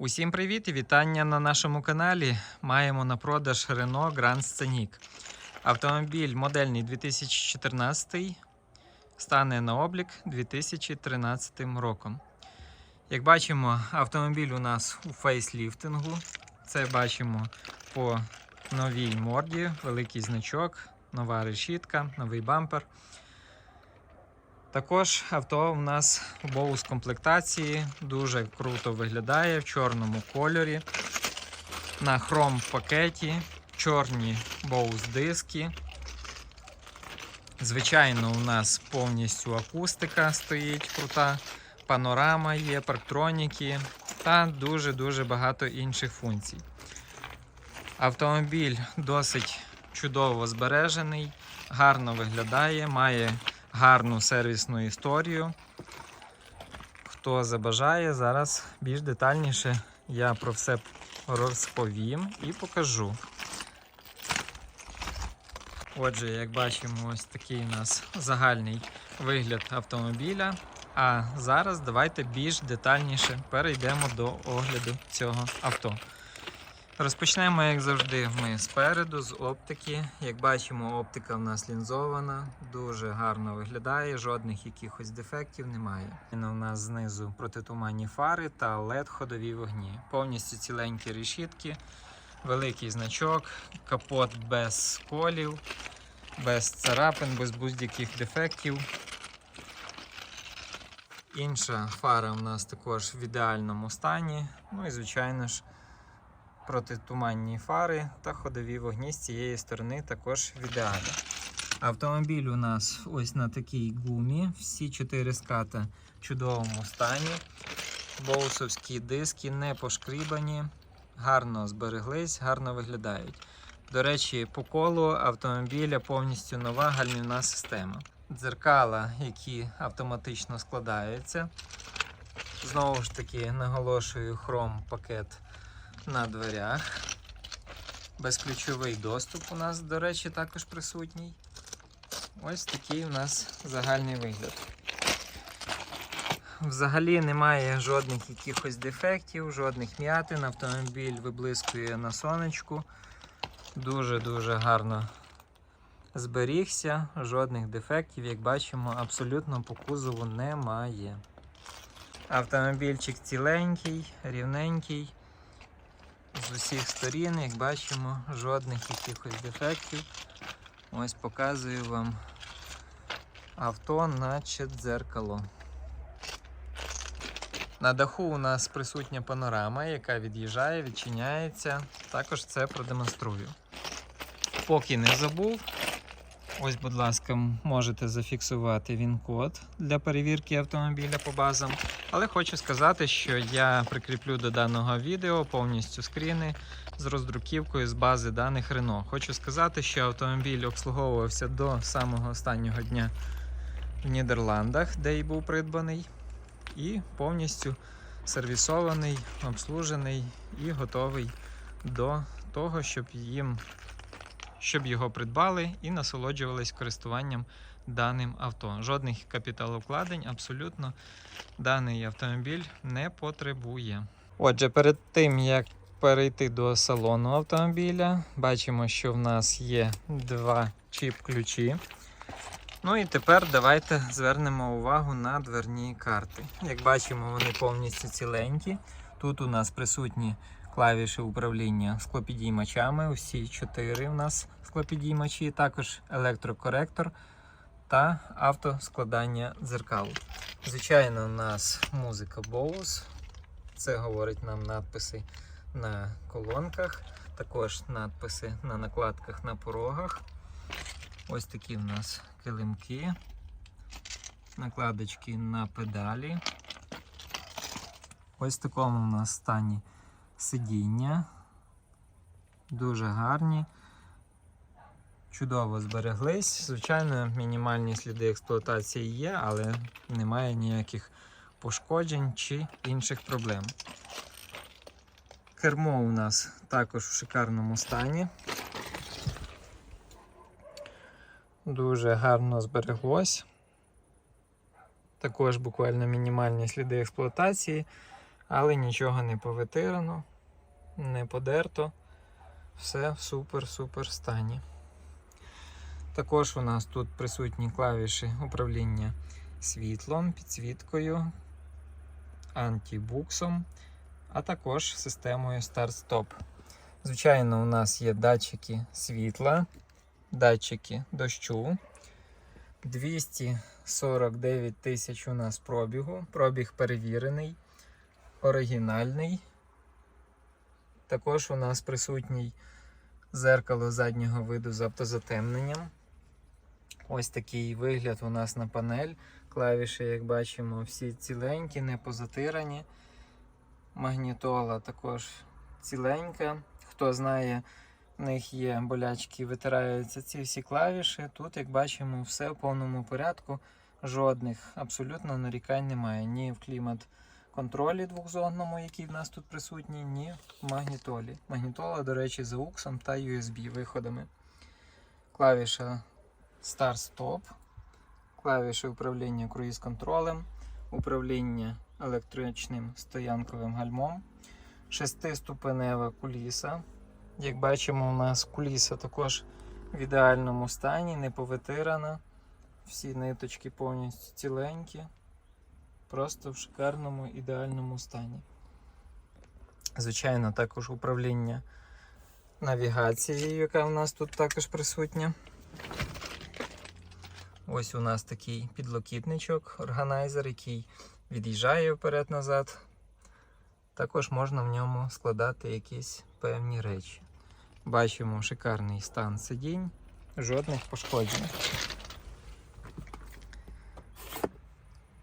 Усім привіт і вітання на нашому каналі. Маємо на продаж Renault Grand Scenic. Автомобіль модельний 2014 стане на облік 2013 роком. Як бачимо, автомобіль у нас у фейсліфтингу. Це бачимо по новій морді, великий значок, нова решітка, новий бампер. Також авто у нас у боус комплектації дуже круто виглядає в чорному кольорі. На хром пакеті, чорні боус диски. Звичайно, у нас повністю акустика стоїть крута, панорама є, парктроніки та дуже-дуже багато інших функцій. Автомобіль досить чудово збережений, гарно виглядає, має гарну сервісну історію. Хто забажає, зараз більш детальніше я про все розповім і покажу. Отже, як бачимо, ось такий у нас загальний вигляд автомобіля. А зараз давайте більш детальніше перейдемо до огляду цього авто. Розпочнемо, як завжди, ми спереду, з оптики. Як бачимо, оптика в нас лінзована, дуже гарно виглядає, жодних якихось дефектів немає. У нас знизу протитуманні фари та LED-ходові вогні. Повністю ціленькі решітки, великий значок, капот без сколів, без царапин, без будь-яких дефектів. Інша фара у нас також в ідеальному стані. Ну і звичайно ж протитуманні фари та ходові вогні з цієї сторони також в ідеалі. Автомобіль у нас ось на такій гумі. Всі чотири ската в чудовому стані. Боусовські диски не пошкрібані, гарно збереглись, гарно виглядають. До речі, по колу автомобіля повністю нова гальмівна система. Дзеркала, які автоматично складаються. Знову ж таки, наголошую хром пакет на дверях. Безключовий доступ у нас, до речі, також присутній. Ось такий у нас загальний вигляд. Взагалі немає жодних якихось дефектів, жодних м'ятин. Автомобіль виблискує на сонечку. Дуже-дуже гарно зберігся, жодних дефектів, як бачимо, абсолютно по кузову немає. Автомобільчик ціленький, рівненький. З усіх сторін, як бачимо, жодних якихось дефектів. Ось показую вам авто, наче дзеркало. На даху у нас присутня панорама, яка від'їжджає, відчиняється. Також це продемонструю. Поки не забув, ось, будь ласка, можете зафіксувати він-код для перевірки автомобіля по базам. Але хочу сказати, що я прикріплю до даного відео повністю скріни з роздруківкою з бази даних Renault. Хочу сказати, що автомобіль обслуговувався до самого останнього дня в Нідерландах, де й був придбаний, і повністю сервісований, обслужений і готовий до того, щоб їм щоб його придбали і насолоджувались користуванням даним авто. Жодних капіталовкладень абсолютно даний автомобіль не потребує. Отже, перед тим як перейти до салону автомобіля, бачимо, що в нас є два чіп-ключі. Ну і тепер давайте звернемо увагу на дверні карти. Як бачимо, вони повністю ціленькі. Тут у нас присутні клавіші управління склопідіймачами. Усі чотири у нас склопідіймачі, також електрокоректор та автоскладання дзеркал. Звичайно, у нас музика Bose. Це говорить нам надписи на колонках, також надписи на накладках на порогах. Ось такі в нас килимки, накладочки на педалі. Ось в такому у нас стані сидіння. Дуже гарні. Чудово збереглись. Звичайно, мінімальні сліди експлуатації є, але немає ніяких пошкоджень чи інших проблем. Кермо у нас також в шикарному стані. Дуже гарно збереглось. Також буквально мінімальні сліди експлуатації. Але нічого не повитирано, не подерто. Все в супер-супер стані. Також у нас тут присутні клавіші управління світлом, підсвіткою, антибуксом, а також системою старт-стоп. Звичайно, у нас є датчики світла, датчики дощу. 249 тисяч у нас пробігу. Пробіг перевірений, оригінальний. Також у нас присутній зеркало заднього виду з автозатемненням. Ось такий вигляд у нас на панель. Клавіші, як бачимо, всі ціленькі, не позатирані. Магнітола також ціленька. Хто знає, в них є болячки, витираються ці всі клавіші. Тут, як бачимо, все в повному порядку. Жодних абсолютно нарікань немає. Ні в клімат контролі двохзонному, який в нас тут присутній, ні магнітолі. Магнітола, до речі, з AUX та USB виходами. Клавіша Start-Stop, клавіші управління круїз-контролем, управління електричним стоянковим гальмом, шестиступенева куліса. Як бачимо, у нас куліса також в ідеальному стані, не повитирана. Всі ниточки повністю ціленькі. Просто в шикарному ідеальному стані. Звичайно, також управління навігацією, яка у нас тут також присутня. Ось у нас такий підлокітничок, органайзер, який від'їжджає вперед-назад. Також можна в ньому складати якісь певні речі. Бачимо шикарний стан сидінь, жодних пошкоджень.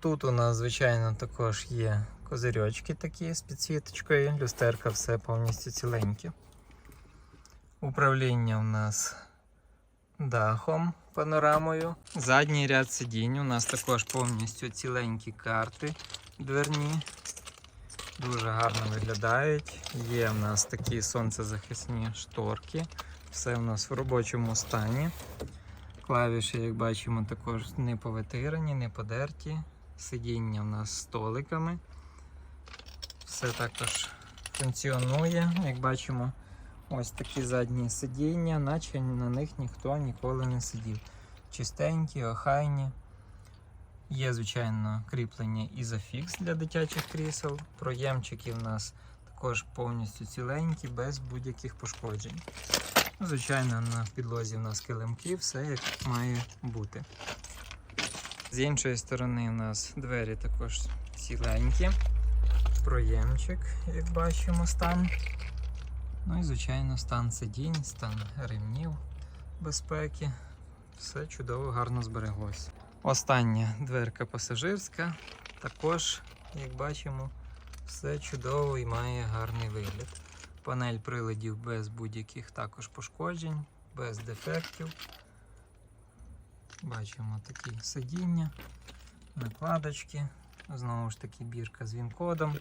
Тут у нас, звичайно, також є козирьочки такі з підсвіточкою, люстерка все повністю ціленьке. Управління у нас дахом, панорамою. Задній ряд сидінь у нас також повністю ціленькі карти дверні. Дуже гарно виглядають. Є в нас такі сонцезахисні шторки. Все у нас в робочому стані. Клавіші, як бачимо, також не повитирані, не подерті. Сидіння у нас столиками. Все також функціонує. Як бачимо, ось такі задні сидіння, наче на них ніхто ніколи не сидів. Чистенькі, охайні. Є, звичайно, кріплення ізофікс для дитячих крісел. Проємчики в нас також повністю ціленькі, без будь-яких пошкоджень. Звичайно, на підлозі в нас килимки, все як має бути. З іншої сторони у нас двері також ціленькі. Проємчик, як бачимо, стан. Ну і, звичайно, стан сидінь, стан ремнів безпеки. Все чудово, гарно збереглося. Остання дверка пасажирська. Також, як бачимо, все чудово і має гарний вигляд. Панель приладів без будь-яких також пошкоджень, без дефектів. Бачимо такі сидіння, накладочки, знову ж таки бірка з він-кодом,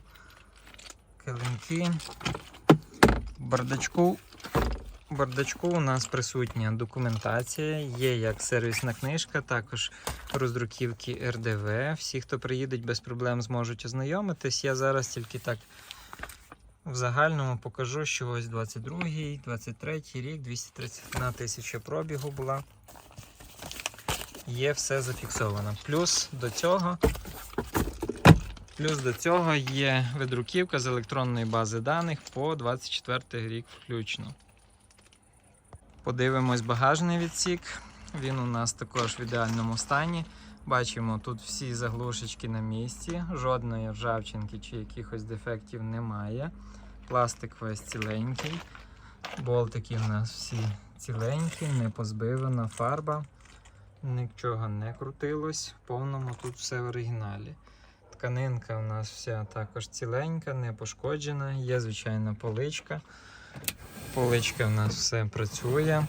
килимки. Бардачку, бардачку у нас присутня документація, є як сервісна книжка, також роздруківки РДВ. Всі, хто приїдуть без проблем, зможуть ознайомитись. Я зараз тільки так в загальному покажу, що ось 22-й, 23-й рік, 231 тисяча пробігу була. Є все зафіксовано. Плюс до цього. Плюс до цього є видруківка з електронної бази даних по 24 рік включно. Подивимось багажний відсік. Він у нас також в ідеальному стані. Бачимо, тут всі заглушечки на місці, жодної ржавчинки чи якихось дефектів немає. Пластик весь ціленький. Болтики у нас всі ціленькі, не позбивана фарба. Нічого не крутилось. В повному тут все в оригіналі. Тканинка у нас вся також ціленька, не пошкоджена. Є, звичайно, поличка. Поличка у нас все працює.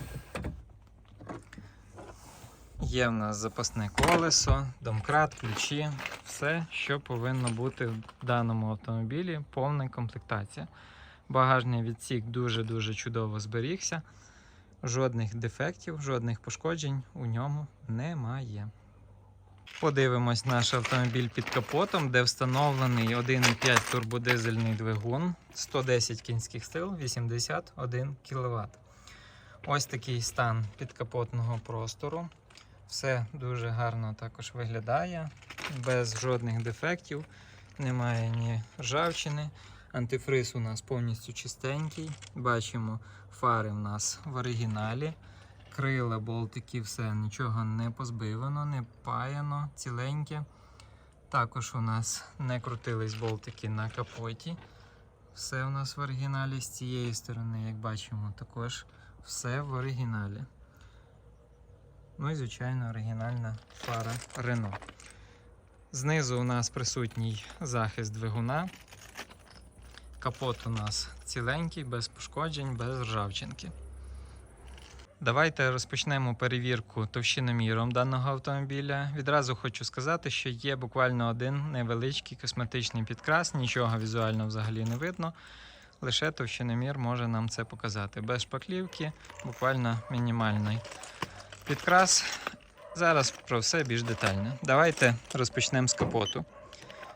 Є в нас запасне колесо, домкрат, ключі. Все, що повинно бути в даному автомобілі, повна комплектація. Багажний відсік дуже-дуже чудово зберігся. Жодних дефектів, жодних пошкоджень у ньому немає. Подивимось наш автомобіль під капотом, де встановлений 1,5 турбодизельний двигун, 110 кінських сил, 81 кВт. Ось такий стан підкапотного простору. Все дуже гарно також виглядає, без жодних дефектів, немає ні ржавчини. Антифриз у нас повністю чистенький. Бачимо, фари в нас в оригіналі. Крила, болтики, все, нічого не позбивано, не паяно, ціленьке. Також у нас не крутились болтики на капоті. Все у нас в оригіналі. З цієї сторони, як бачимо, також все в оригіналі. Ну і, звичайно, оригінальна фара Renault. Знизу у нас присутній захист двигуна. Капот у нас ціленький, без пошкоджень, без ржавчинки. Давайте розпочнемо перевірку товщиноміром даного автомобіля. Відразу хочу сказати, що є буквально один невеличкий косметичний підкрас, нічого візуально взагалі не видно. Лише товщиномір може нам це показати. Без шпаклівки, буквально мінімальний підкрас. Зараз про все більш детально. Давайте розпочнемо з капоту.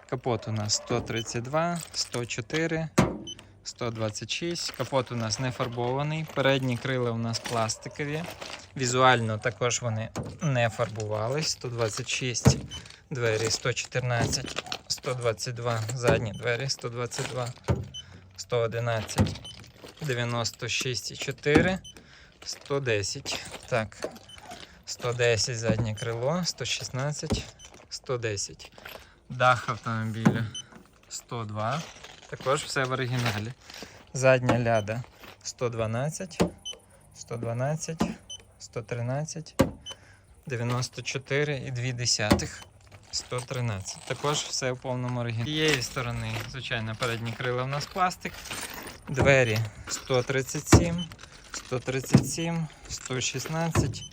Капот у нас 132, 104, 126. Капот у нас не фарбований. Передні крила у нас пластикові. Візуально також вони не фарбувались. 126 двері, 114, 122 задні двері, 122, 111, 96,4, 110. Так. 110 заднє крило, 116, 110. Дах автомобіля 102. Також все в оригіналі. Задня ляда 112, 112, 113, 94 і 2 десятих. 113. Також все в повному оригіналі. З цієї сторони, звичайно, передні крила у нас пластик. Двері 137, 137, 116,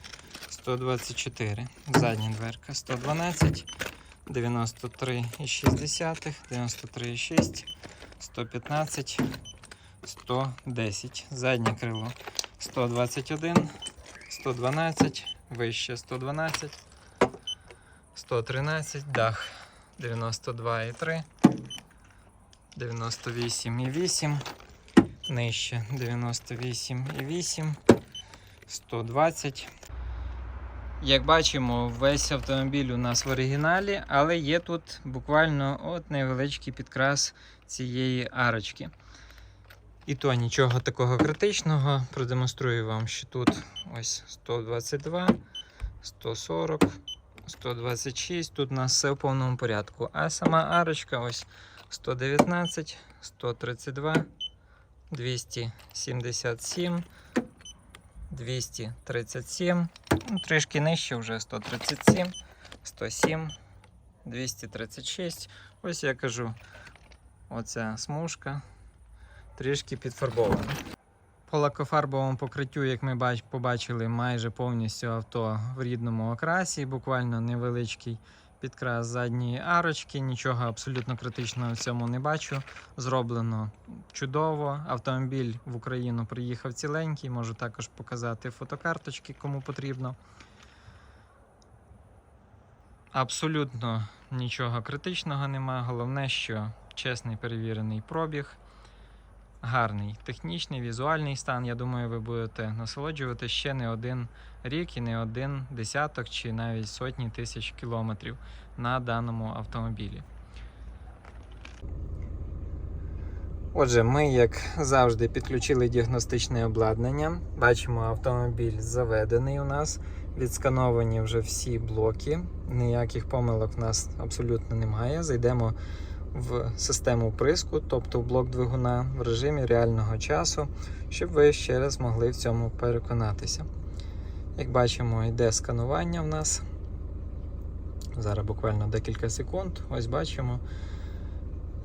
124. Задня дверка 112, 93,6, 93,6, 115, 110. Заднє крило 121, 112, вище 112, 113, дах 92,3, 98,8, нижче 98,8, 120. Як бачимо, весь автомобіль у нас в оригіналі, але є тут буквально от невеличкий підкрас цієї арочки. І то нічого такого критичного. Продемонструю вам, що тут ось 122, 140, 126. Тут у нас все в повному порядку. А сама арочка ось 119, 132, 277. 237, ну, трішки нижче вже 137, 107, 236. Ось я кажу, оця смужка трішки підфарбована. По лакофарбовому покриттю, як ми побачили, майже повністю авто в рідному окрасі, буквально невеличкий підкрас задньої арочки, нічого абсолютно критичного в цьому не бачу. Зроблено чудово. Автомобіль в Україну приїхав ціленький. Можу також показати фотокарточки, кому потрібно. Абсолютно нічого критичного нема. Головне, що чесний перевірений пробіг, гарний технічний, візуальний стан. Я думаю, ви будете насолоджувати ще не один рік і не один десяток чи навіть сотні тисяч кілометрів на даному автомобілі. Отже, ми, як завжди, підключили діагностичне обладнання. Бачимо, автомобіль заведений у нас. Відскановані вже всі блоки. Ніяких помилок в нас абсолютно немає. Зайдемо в систему приску, тобто в блок двигуна в режимі реального часу, щоб ви ще раз могли в цьому переконатися. Як бачимо, йде сканування в нас. Зараз буквально декілька секунд. Ось бачимо.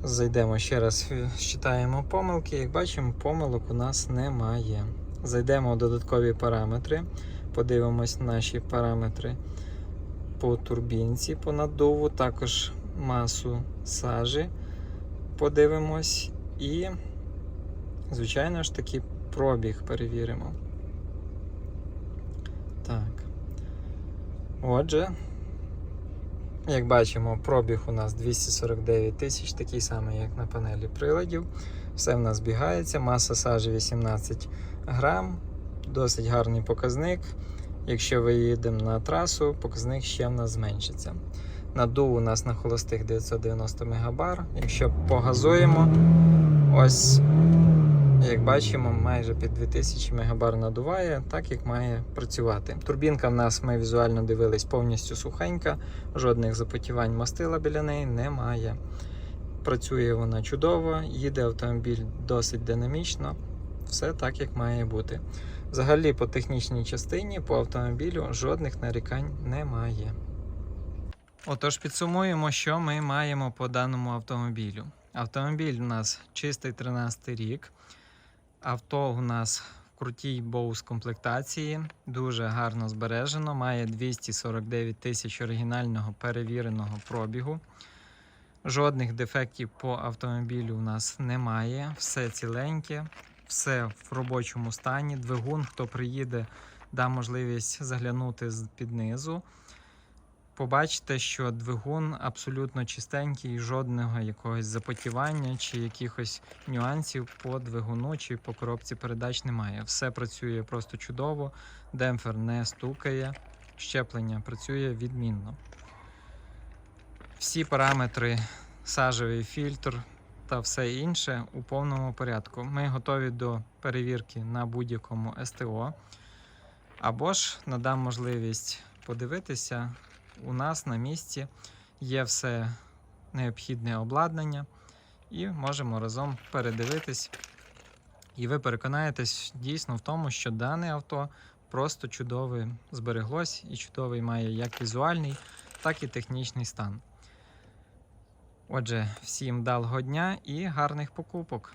Зайдемо ще раз, считаємо помилки. Як бачимо, помилок у нас немає. Зайдемо в додаткові параметри, подивимось наші параметри по турбінці, по наддуву, також масу сажі подивимось і, звичайно ж таки, пробіг перевіримо. Так. Отже, Як бачимо, пробіг у нас 249 тисяч, такий самий, як на панелі приладів. Все в нас збігається, маса сажі 18 грам, досить гарний показник. Якщо виїдемо на трасу, показник ще в нас зменшиться. Надув у нас на холостих 990 мегабар. Якщо погазуємо, ось як бачимо, майже під 2000 мегабар надуває, так як має працювати. Турбінка в нас ми візуально дивились повністю сухенька, жодних запотівань мастила біля неї немає. Працює вона чудово, їде автомобіль досить динамічно, все так, як має бути. Взагалі, по технічній частині, по автомобілю жодних нарікань немає. Отож, підсумуємо, що ми маємо по даному автомобілю. Автомобіль у нас чистий 13 рік. Авто у нас в крутій боус комплектації, дуже гарно збережено, має 249 тисяч оригінального перевіреного пробігу. Жодних дефектів по автомобілю у нас немає, все ціленьке, все в робочому стані. Двигун, хто приїде, дам можливість заглянути з під низу. Побачите, що двигун абсолютно чистенький, жодного якогось запотівання чи якихось нюансів по двигуну чи по коробці передач немає. Все працює просто чудово, демпфер не стукає, щеплення працює відмінно. Всі параметри, сажевий фільтр та все інше у повному порядку. Ми готові до перевірки на будь-якому СТО. Або ж надам можливість подивитися. У нас на місці є все необхідне обладнання, і можемо разом передивитись. І ви переконаєтесь дійсно в тому, що дане авто просто чудове збереглось і чудовий має як візуальний, так і технічний стан. Отже, всім вдалого дня і гарних покупок!